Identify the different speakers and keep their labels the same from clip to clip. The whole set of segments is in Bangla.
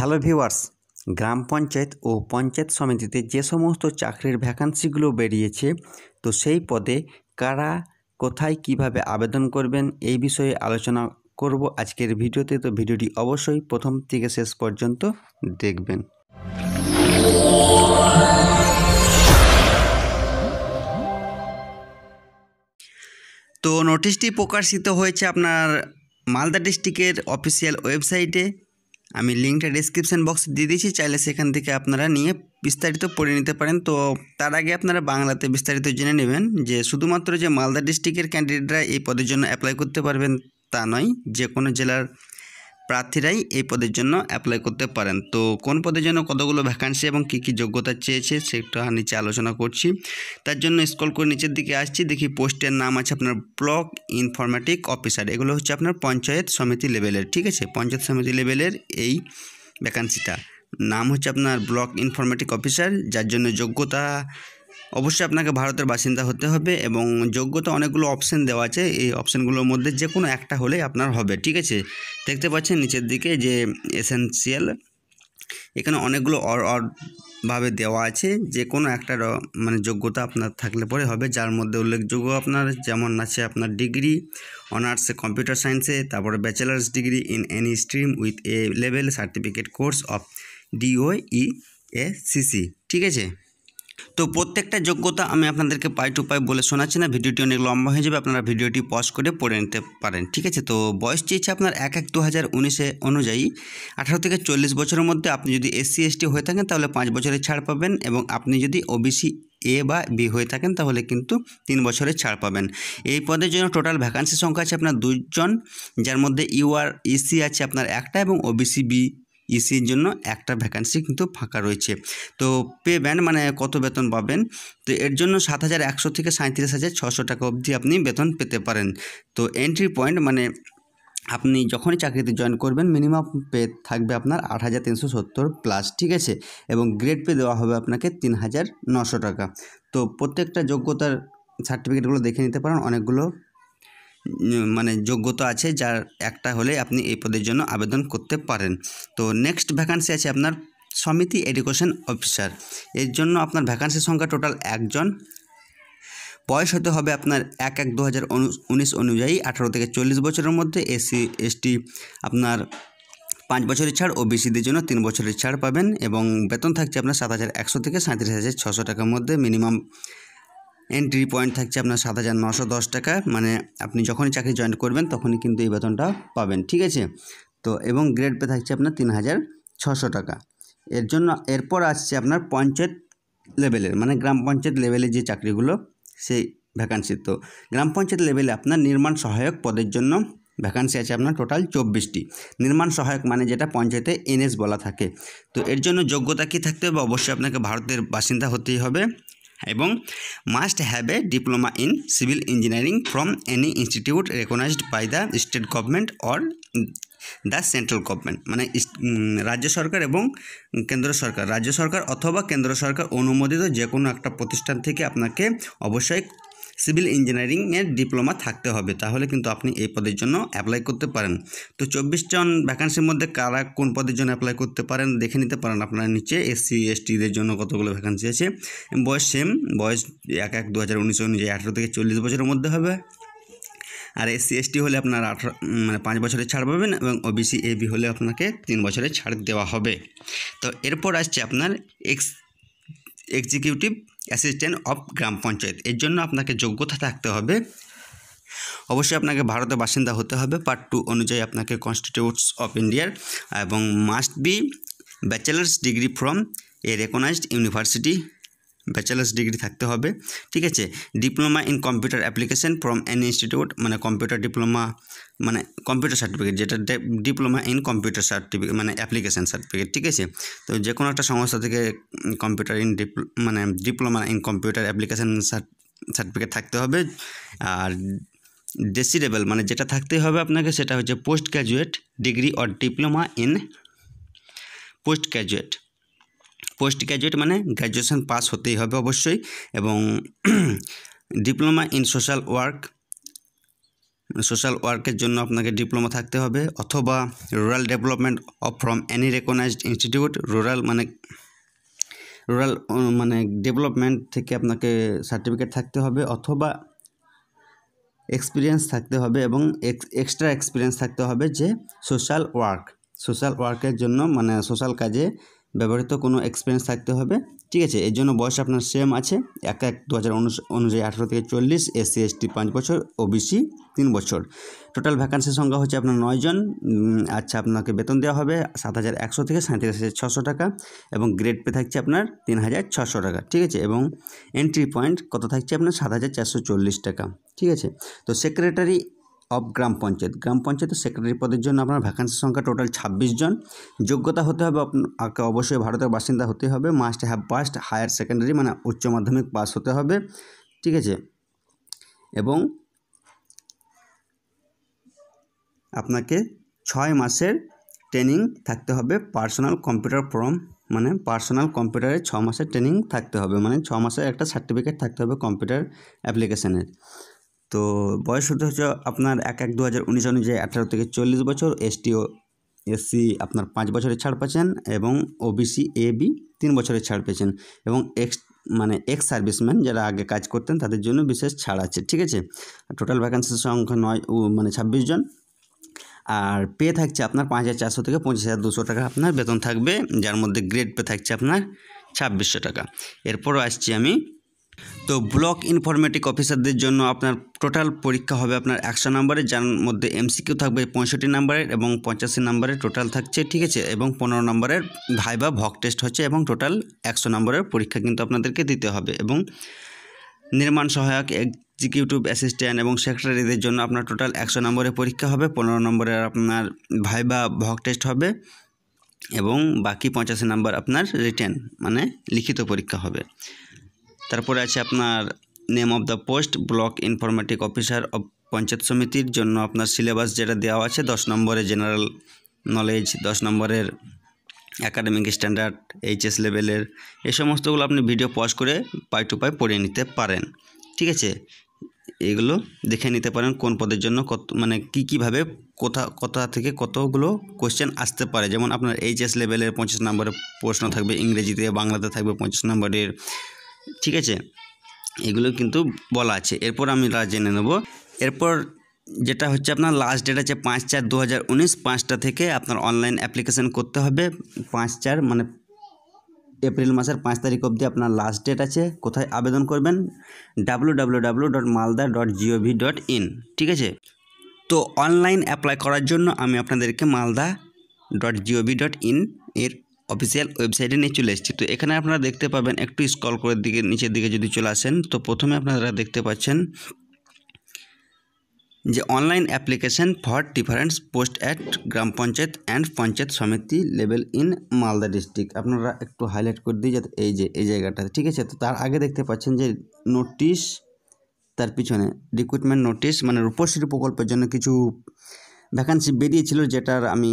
Speaker 1: হ্যালো ভিউয়ার্স গ্রাম পঞ্চায়েত ও পঞ্চায়েত সমিতিতে যে সমস্ত চাকরির ভ্যাকান্সিগুলো বেরিয়েছে, তো সেই পদে কারা, কোথায় কীভাবে আবেদন করবেন এই বিষয়ে আলোচনা করব আজকের ভিডিওতে। তো ভিডিওটি অবশ্যই প্রথম থেকে শেষ পর্যন্ত দেখবেন। তো নোটিশটি প্রকাশিত হয়েছে আপনার মালদা ডিস্ট্রিক্টের অফিসিয়াল ওয়েবসাইটে আমি লিঙ্কটা ডিসক্রিপশান বক্সে দিয়ে দিয়েছি, চাইলে সেখান থেকে আপনারা নিয়ে বিস্তারিত পড়ে নিতে পারেন। তো তার আগে আপনারা বাংলাতে বিস্তারিত জেনে নেবেন যে শুধুমাত্র যে মালদা ডিস্ট্রিক্টের ক্যান্ডিডেটরা এই পদের জন্য অ্যাপ্লাই করতে পারবেন তা নয়, যে কোনো জেলার প্রার্থীরাই এই পদের জন্য অ্যাপ্লাই করতে পারেন। তো কোন পদের জন্য কতগুলো ভ্যাকান্সি এবং কী কী যোগ্যতা চেয়েছে সেটা নিচে আলোচনা করছি। তার জন্য স্কল করে নিচের দিকে আসছি। দেখি পোস্টের নাম আছে আপনার ব্লক ইনফরমেটিক অফিসার এগুলো হচ্ছে আপনার পঞ্চায়েত সমিতি লেভেলের ঠিক আছে? পঞ্চায়েত সমিতি লেভেলের এই ভ্যাকান্সিটা নাম হচ্ছে আপনার ব্লক ইনফরমেটিক অফিসার যার জন্য যোগ্যতা অবশ্যই আপনাকে ভারতের বাসিন্দা হতে হবে এবং যোগ্যতা অনেকগুলো অপশান দেওয়া আছে। এই অপশানগুলোর মধ্যে যে কোনো একটা হলেই আপনার হবে, ঠিক আছে? দেখতে পাচ্ছেন নিচের দিকে যে এসেন্সিয়াল এখানে অনেকগুলো অর অরভাবে দেওয়া আছে। যে কোনো একটা মানে যোগ্যতা আপনার থাকলে পরে হবে, যার মধ্যে উল্লেখযোগ্য আপনার, যেমন আছে আপনার ডিগ্রি, অনার্সে কম্পিউটার সায়েন্সে তারপরে bachelors degree in any stream with A level certificate course of DOEACC ঠিক আছে? তো প্রত্যেকটা যোগ্যতা আমি আপনাদেরকে পাই টু পাই বলে শোনাচ্ছি না। ভিডিওটি অনেক লম্বা হয়ে যাবে, আপনারা ভিডিওটি পজ করে পড়ে নিতে পারেন, ঠিক আছে? তো বয়স চেয়েছে আপনার এক এক দু হাজার উনিশে অনুযায়ী। আঠারো থেকে চল্লিশ বছরের মধ্যে আপনি যদি এসসি এসটি হয়ে থাকেন, তাহলে পাঁচ বছরের ছাড় পাবেন এবং আপনি যদি ওবিসি এ বা বি হয়ে থাকেন, তাহলে কিন্তু তিন বছরের ছাড় পাবেন। এই পদের জন্য টোটাল ভ্যাকান্সি সংখ্যা আছে আপনার দুজন যার মধ্যে ইউআর ইসি আছে আপনার একটা এবং ওবিসি বি ইসির জন্য একটা ভ্যাকান্সি কিন্তু ফাঁকা রয়েছে। তো পে ব্যান্ড মানে কত বেতন পাবেন? তো এর জন্য সাত হাজার একশো থেকে সাঁত্রিশ হাজার ছশো টাকা অবধি আপনি বেতন পেতে পারেন। তো এন্ট্রি পয়েন্ট মানে আপনি যখনই চাকরিতে জয়েন করবেন মিনিমাম পে থাকবে আপনার আট হাজার তিনশো সত্তর প্লাস ঠিক আছে? এবং গ্রেড পে দেওয়া হবে আপনাকে তিন হাজার নশো টাকা। তো প্রত্যেকটা যোগ্যতার সার্টিফিকেটগুলো দেখে নিতে পারেন, অনেকগুলো মানে যোগ্যতা আছে যার একটা হলে আপনি এই পদের জন্য আবেদন করতে পারেন। তো নেক্সট ভ্যাকান্সি আছে আপনার সমিতি এডুকেশন অফিসার এর জন্য আপনার ভ্যাকান্সির সংখ্যা টোটাল একজন। বয়স হতে হবে আপনার এক এক দু হাজার উনিশ অনুযায়ী আঠারো থেকে চল্লিশ বছরের মধ্যে। এসসি এসটি আপনার পাঁচ বছরের ছাড় ও বিসিদের জন্য তিন বছরের ছাড় পাবেন এবং বেতন থাকছে আপনার সাত হাজার একশো থেকে সাঁত্রিশ হাজার ছশো টাকার মধ্যে। মিনিমাম এন্ট্রি পয়েন্ট থাকছে আপনার সাত হাজার নশো দশ টাকা। মানে আপনি যখনই চাকরি জয়েন করবেন, তখনই কিন্তু এই বেতনটা পাবেন, ঠিক আছে? তো এবং গ্রেড পে থাকছে আপনার তিন হাজার ছশো টাকা। এর জন্য এরপর আসছে আপনার পঞ্চায়েত লেভেলের মানে গ্রাম পঞ্চায়েত লেভেলে যে চাকরিগুলো, সেই ভ্যাকান্সি তো গ্রাম পঞ্চায়েত লেভেলে আপনার নির্মাণ সহায়ক পদের জন্য ভ্যাকান্সি আছে আপনার টোটাল চব্বিশটি। নির্মাণ সহায়ক মানে যেটা পঞ্চায়েতে এনএস বলা থাকে। তো এর জন্য যোগ্যতা কী থাকতে হবে? অবশ্যই আপনাকে ভারতের বাসিন্দা হতেই হবে। এবং must have a diploma in civil engineering from any institute recognised by the state government or the central government মানে রাজ্য সরকার এবং কেন্দ্র সরকার। রাজ্য সরকার অথবা কেন্দ্র সরকার অনুমোদিত যে কোনো একটা প্রতিষ্ঠান থেকে আপনাকে অবশ্যই সিভিল ইঞ্জিনিয়ারিংয়ের ডিপ্লোমা থাকতে হবে। তাহলে কিন্তু আপনি এই পদের জন্য অ্যাপ্লাই করতে পারেন। তো চব্বিশ জন ভ্যাকান্সির মধ্যে কারা কোন পদের জন্য অ্যাপ্লাই করতে পারেন দেখে নিতে পারেন আপনার নিচে। এস এসসি এসটিদের জন্য কতগুলো ভ্যাকান্সি আছে। বয়স সেম বয়স এক এক দু হাজার উনিশ অনুযায়ী আঠেরো থেকে চল্লিশ বছরের মধ্যে হবে। আর এসসি এসটি হলে আপনার আঠারো মানে পাঁচ বছরের ছাড় পাবেন এবং ওবিসি এবি হলে আপনাকে তিন বছরের ছাড় দেওয়া হবে। তো এরপর আসছে আপনার এক্স এক্সিকিউটিভ অ্যাসিস্ট্যান্ট অফ গ্রাম পঞ্চায়েত। এর জন্য আপনাকে যোগ্যতা থাকতে হবে। অবশ্যই আপনাকে ভারতের বাসিন্দা হতে হবে। পার্ট টু অনুযায়ী আপনাকে কনস্টিটিউটস অফ ইন্ডিয়ার এবং must be bachelors degree from a recognised university bachelors degree থাকতে হবে, ঠিক আছে? Diploma in computer application from an institute মানে কম্পিউটার ডিপ্লোমা মানে কম্পিউটার সার্টিফিকেট যেটা ডিপ্লোমা ইন কম্পিউটার সার্টিফিকেট মানে অ্যাপ্লিকেশান সার্টিফিকেট ঠিক আছে? তো যে কোনো একটা সংস্থা থেকে কম্পিউটার ইন মানে diploma in computer application certificate থাকতে হবে। আর ডেসিডেবল মানে যেটা থাকতে হবে আপনাকে সেটা হচ্ছে post graduate degree or diploma in post graduate post graduate মানে গ্র্যাজুয়েশন পাস হতেই হবে অবশ্যই এবং diploma in social work social ওয়ার্কের জন্য আপনাকে ডিপ্লোমা থাকতে হবে অথবা rural development of from any recognised institute rural মানে রুরাল মানে ডেভেলপমেন্ট থেকে আপনাকে সার্টিফিকেট থাকতে হবে অথবা এক্সপিরিয়েন্স থাকতে হবে এবং এক্সট্রা এক্সপিরিয়েন্স থাকতে হবে যে সোশ্যাল ওয়ার্ক সোশ্যাল ওয়ার্কের জন্য মানে সোশ্যাল কাজে ব্যবহৃত কোনো এক্সপিরিয়েন্স থাকতে হবে। ঠিক আছে, এর জন্য বয়স আপনার সেম আছে, এক এক দু হাজার অনুযায়ী আঠারো থেকে চল্লিশ এসসি এসটি পাঁচ বছর ও ওবিসি তিন বছর। টোটাল ভ্যাকান্সির সংখ্যা হচ্ছে আপনার নয়জন আচ্ছা আপনাকে বেতন দেওয়া হবে সাত হাজার একশো থেকে সাঁত্রিশ হাজার ছশো টাকা এবং গ্রেড পে থাকছে আপনার তিন হাজার ছশো টাকা। ঠিক আছে, এবং এন্ট্রি পয়েন্ট কত থাকছে আপনার সাত হাজার চারশো চল্লিশ টাকা। ঠিক আছে, তো সেক্রেটারি অফ গ্রাম পঞ্চায়েত। গ্রাম পঞ্চায়েতের সেক্রেটারি পদের জন্য আপনার ভ্যাকান্সি সংখ্যা টোটাল ছাব্বিশ জন। যোগ্যতা হতে হবে আপনাকে অবশ্যই ভারতের বাসিন্দা হতে হবে। Must have passed higher secondary মানে উচ্চ মাধ্যমিক পাস হতে হবে। ঠিক আছে? এবং আপনাকে ছয় মাসের ট্রেনিং থাকতে হবে। পার্সোনাল কম্পিউটার ফর্ম মানে পার্সোনাল কম্পিউটারে ছ মাসের ট্রেনিং থাকতে হবে। মানে ছ মাসের একটা সার্টিফিকেট থাকতে হবে কম্পিউটার অ্যাপ্লিকেশানের তো বয়স হতে হচ্ছে আপনার এক এক দু হাজার উনিশ অনুযায়ী আঠারো থেকে চল্লিশ বছর এসটি ও এসসি আপনার পাঁচ বছরের ছাড় পাচ্ছেন এবং ওবিসি এ বি তিন বছরের ছাড় পেয়েছেন এবং এক্স মানে এক্স সার্ভিসম্যান যারা আগে কাজ করতেন তাদের জন্য বিশেষ ছাড় আছে, ঠিক আছে? টোটাল ভ্যাকান্সির সংখ্যা নয় মানে ছাব্বিশ জন। আর পে থাকছে আপনার পাঁচ হাজার চারশো থেকে পঁচিশ হাজার দুশো টাকা আপনার, বেতন থাকবে, যার মধ্যে গ্রেড পে থাকছে আপনার ছাব্বিশশো টাকা। এরপরও আসছি আমি তো ব্লক ইনফরমেটিক অফিসারদের জন্য আপনার টোটাল পরীক্ষা হবে আপনার একশো নম্বরের যার মধ্যে এমসিকিউ থাকবে পঁয়ষট্টি নাম্বারের এবং পঁচাশি নম্বরের টোটাল থাকছে, ঠিক আছে? এবং পনেরো নম্বরের ভাইবা ভক টেস্ট হচ্ছে এবং টোটাল একশো নম্বরের পরীক্ষা কিন্তু আপনাদেরকে দিতে হবে। এবং নির্মাণ সহায়ক, এক্সিকিউটিভ অ্যাসিস্ট্যান্ট এবং সেক্রেটারিদের জন্য আপনার টোটাল একশো নম্বরের পরীক্ষা হবে, পনেরো নম্বরের আপনার ভাইবা ভক টেস্ট হবে এবং বাকি পঁচাশি নাম্বার আপনার রিটেন মানে লিখিত পরীক্ষা হবে। তারপরে আছে আপনার name of the post block informatic officer of panchayat সমিতির জন্য আপনার সিলেবাস যেটা দেওয়া আছে, দশ নম্বরে জেনারেল নলেজ দশ নম্বরের অ্যাকাডেমিক স্ট্যান্ডার্ড এইচএস লেভেলের এই সমস্তগুলো আপনি ভিডিও পজ করে পাই টু পাই পড়ে নিতে পারেন। ঠিক আছে? এগুলো দেখে নিতে পারেন কোন পদের জন্য কত মানে কী কীভাবে কোথা কোথা থেকে কতগুলো কোশ্চেন আসতে পারে। যেমন আপনার এইচএস লেভেলের পঁচিশ নম্বরের প্রশ্ন থাকবে, ইংরেজিতে, বাংলাতে থাকবে পঁচিশ নম্বরের ঠিক আছে? এগুলো কিন্তু বলা আছে। এরপর আমি জেনে নেব। এরপর যেটা হচ্ছে আপনার লাস্ট ডেট আছে পাঁচ চার দু হাজার উনিশ। পাঁচটা থেকে আপনার অনলাইন অ্যাপ্লিকেশান করতে হবে। পাঁচ চার মানে এপ্রিল মাসের পাঁচ তারিখ অবধি আপনার লাস্ট ডেট আছে। কোথায় আবেদন করবেন? W W W dot Malda dot gov dot in ঠিক আছে? তো অনলাইন অ্যাপ্লাই করার জন্য আমি আপনাদেরকে Malda dot gov dot in এর অফিসিয়াল ওয়েবসাইটে নিয়ে চলে এসেছি। তো এখানে আপনারা দেখতে পাবেন একটু স্কল করে দিকে, নিচের দিকে যদি চলে আসেন, তো প্রথমে আপনারা দেখতে পাচ্ছেন যে online application for difference post at gram panchayat and panchayat সমিতি লেভেল ইন মালদা ডিস্ট্রিক্ট আপনারা একটু হাইলাইট করে দিই যাতে এই যে, এই জায়গাটা, ঠিক আছে? তো তার আগে দেখতে পাচ্ছেন যে নোটিশ তার পিছনে রিক্রুটমেন্ট নোটিশ মানে রূপশ্রী প্রকল্পের জন্য কিছু ভ্যাকান্সি বেরিয়েছিল, যেটার আমি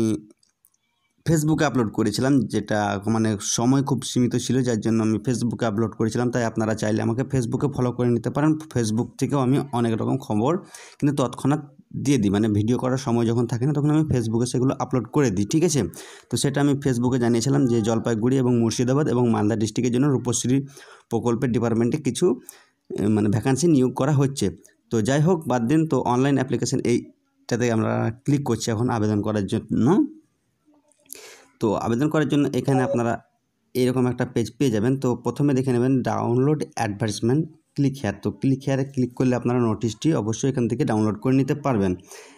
Speaker 1: ফেসবুকে আপলোড করেছিলাম, যেটা মানে সময় খুব সীমিত ছিল, যার জন্য আমি ফেসবুকে আপলোড করেছিলাম। তাই আপনারা চাইলে আমাকে ফেসবুকে ফলো করে নিতে পারেন। ফেসবুক থেকেও আমি অনেক রকম খবর কিন্তু তৎক্ষণাৎ দিয়ে দিই। মানে ভিডিও করার সময় যখন থাকে না, তখন আমি ফেসবুকে সেগুলো আপলোড করে দিই, ঠিক আছে? তো সেটা আমি ফেসবুকে জানিয়েছিলাম যে জলপাইগুড়ি এবং মুর্শিদাবাদ এবং মালদা ডিস্ট্রিক্টের জন্য রূপশ্রী প্রকল্পের ডিপার্টমেন্টে কিছু মানে ভ্যাকান্সি নিয়োগ করা হচ্ছে। তো যাই হোক, বাদ দিন। তো অনলাইন অ্যাপ্লিকেশান এইটাতে আমরা ক্লিক করছি এখন আবেদন করার জন্য। তো আবেদন করার জন্য এখানে আপনারা এরকম একটা পেজ পেয়ে যাবেন। তো প্রথমে দেখে নেবেন ডাউনলোড অ্যাডভার্টাইজমেন্ট ক্লিক হেয়ার তো ক্লিক হেয়ারে ক্লিক করলে আপনারা নোটিশটি অবশ্যই এখান থেকে ডাউনলোড করে নিতে পারবেন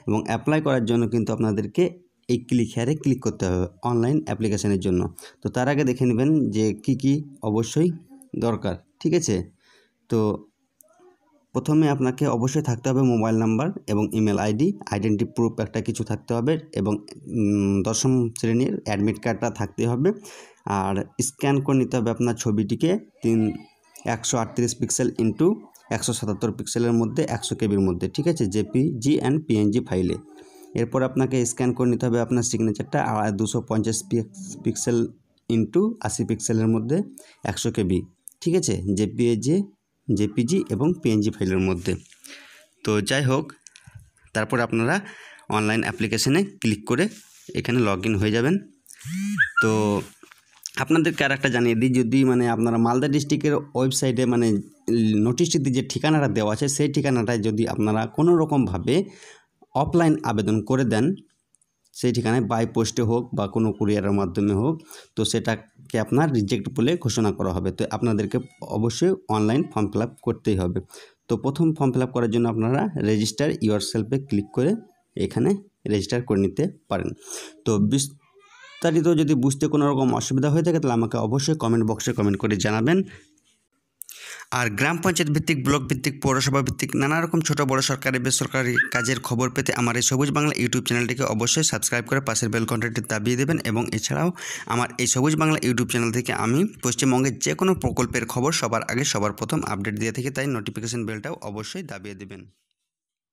Speaker 1: এবং অ্যাপ্লাই করার জন্য কিন্তু আপনাদেরকে এই ক্লিক হেয়ারে ক্লিক করতে হবে অনলাইন অ্যাপ্লিকেশানের জন্য। তো তার আগে দেখে নেবেন যে কি কি অবশ্যই দরকার, ঠিক আছে? তো প্রথমে আপনাকে অবশ্যই থাকতে হবে মোবাইল নাম্বার এবং ইমেল আইডি, আইডেন্টি প্রুফ একটা কিছু থাকতে হবে এবং দশম শ্রেণির অ্যাডমিট কার্ডটা থাকতে হবে। আর স্ক্যান করে নিতে হবে আপনার ছবিটিকে তিন, একশো আটত্রিশ পিক্সেল ইন্টু একশো সাতাত্তর পিক্সেলের মধ্যে একশো কেবির মধ্যে, ঠিক আছে? জেপিজি অ্যান্ড পিএনজি ফাইলে। এরপর আপনাকে স্ক্যান করে নিতে হবে আপনার সিগনেচারটা আর দুশো পঞ্চাশ পিক্সেল ইন্টু আশি পিক্সেলের মধ্যে একশো কেবি, ঠিক আছে? জেপিএজে জেপিজি এবং পিএনজি ফাইলের মধ্যে। তো যাই হোক, তারপরে আপনারা অনলাইন অ্যাপ্লিকেশনে ক্লিক করে এখানে লগ হয়ে যাবেন। তো আপনাদেরকে আর একটা জানিয়ে দিই, যদি মানে আপনারা মালদা ডিস্ট্রিক্টের ওয়েবসাইটে মানে নোটিশটিতে যে ঠিকানাটা দেওয়া আছে, সেই ঠিকানাটায় যদি আপনারা কোনো রকমভাবে অফলাইন আবেদন করে দেন সেই ঠিকানায় বাই পোস্টে হোক বা কোনো কুরিয়ারের মাধ্যমে হোক, তো সেটাকে আপনার রিজেক্ট বলে ঘোষণা করা হবে। তো আপনাদেরকে অবশ্যই অনলাইন ফর্ম ফিল করতেই হবে। তো প্রথম ফর্ম ফিল করার জন্য আপনারা রেজিস্টার ইউর সেলফে ক্লিক করে এখানে রেজিস্টার করে নিতে পারেন। তো বিস্তারিত যদি বুঝতে কোনো রকম অসুবিধা হয়ে থাকে, তাহলে আমাকে অবশ্যই কমেন্ট বক্সে কমেন্ট করে জানাবেন। আর গ্রাম পঞ্চায়েত ভিত্তিক, ব্লক ভিত্তিক, পৌরসভা ভিত্তিক নানা রকম ছোটো বড় সরকারি, বেসরকারি কাজের খবর পেতে আমার এই সবুজ বাংলা ইউটিউব চ্যানেলটিকে অবশ্যই সাবস্ক্রাইব করে পাশের বেল কন্টেন্টটি দাবিয়ে দেবেন এবং এছাড়াও আমার এই সবুজ বাংলা ইউটিউব চ্যানেল থেকে আমি পশ্চিমবঙ্গের যে কোনো প্রকল্পের খবর সবার আগে সবার প্রথম আপডেট দিয়ে থাকি তাই নোটিফিকেশন বেলটাও অবশ্যই দাবিয়ে দেবেন।